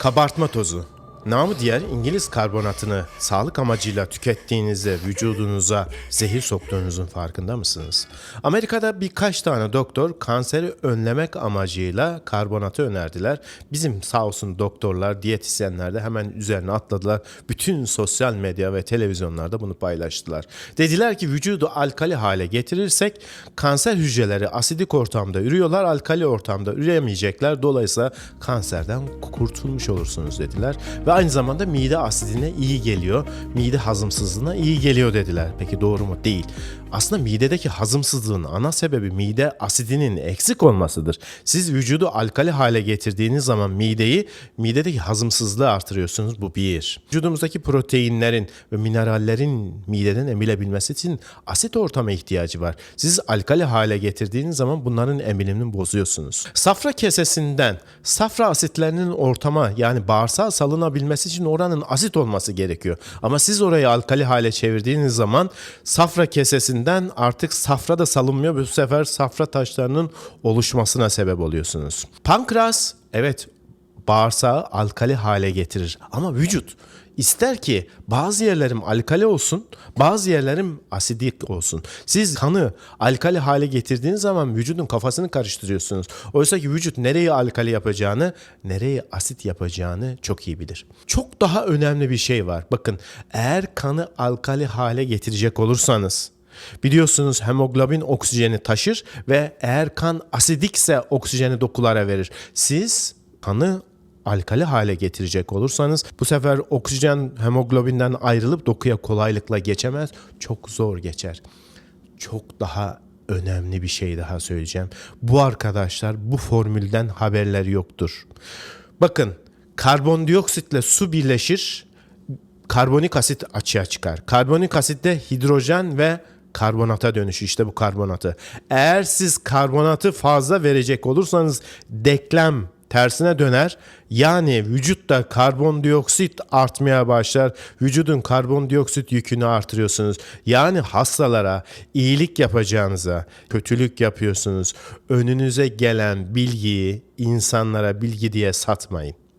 Kabartma tozu. Namı diğer İngiliz karbonatını sağlık amacıyla tükettiğinizde vücudunuza zehir soktuğunuzun farkında mısınız? Amerika'da birkaç tane doktor kanseri önlemek amacıyla karbonatı önerdiler. Bizim sağ olsun doktorlar, diyetisyenler de hemen üzerine atladılar. Bütün sosyal medya ve televizyonlarda bunu paylaştılar. Dediler ki vücudu alkali hale getirirsek kanser hücreleri asidik ortamda ürüyorlar, alkali ortamda üreyemeyecekler. Dolayısıyla kanserden kurtulmuş olursunuz dediler. Ve aynı zamanda mide asidine iyi geliyor. Mide hazımsızlığına iyi geliyor dediler. Peki doğru mu? Değil. Aslında midedeki hazımsızlığın ana sebebi mide asidinin eksik olmasıdır. Siz vücudu alkali hale getirdiğiniz zaman mideyi, midedeki hazımsızlığı artırıyorsunuz. Bu bir. Vücudumuzdaki proteinlerin ve minerallerin mideden emilebilmesi için asit ortama ihtiyacı var. Siz alkali hale getirdiğiniz zaman bunların emilimini bozuyorsunuz. Safra kesesinden safra asitlerinin ortama yani bağırsağa salınabilmesi için oranın asit olması gerekiyor. Ama siz orayı alkali hale çevirdiğiniz zaman safra kesesinden artık safra da salınmıyor. Bu sefer safra taşlarının oluşmasına sebep oluyorsunuz. Pankreas evet bağırsağı alkali hale getirir ama vücut ister ki bazı yerlerim alkali olsun, bazı yerlerim asidik olsun. Siz kanı alkali hale getirdiğiniz zaman vücudun kafasını karıştırıyorsunuz. Oysa ki vücut nereyi alkali yapacağını, nereyi asit yapacağını çok iyi bilir. Çok daha önemli bir şey var. Bakın eğer kanı alkali hale getirecek olursanız Biliyorsunuz hemoglobin oksijeni taşır ve eğer kan asidikse oksijeni dokulara verir. Siz kanı alkali hale getirecek olursanız bu sefer oksijen hemoglobinden ayrılıp dokuya kolaylıkla geçemez. Çok zor geçer. Çok daha önemli bir şey daha söyleyeceğim. Bu arkadaşlar bu formülden haberleri yoktur. Bakın karbondioksitle su birleşir karbonik asit açığa çıkar. Karbonik asitte hidrojen ve karbonata dönüşü işte bu karbonatı. Eğer siz karbonatı fazla verecek olursanız denklem tersine döner. Yani vücutta karbondioksit artmaya başlar. Vücudun karbondioksit yükünü artırıyorsunuz. Yani hastalara iyilik yapacağınıza kötülük yapıyorsunuz. Önünüze gelen bilgiyi insanlara bilgi diye satmayın.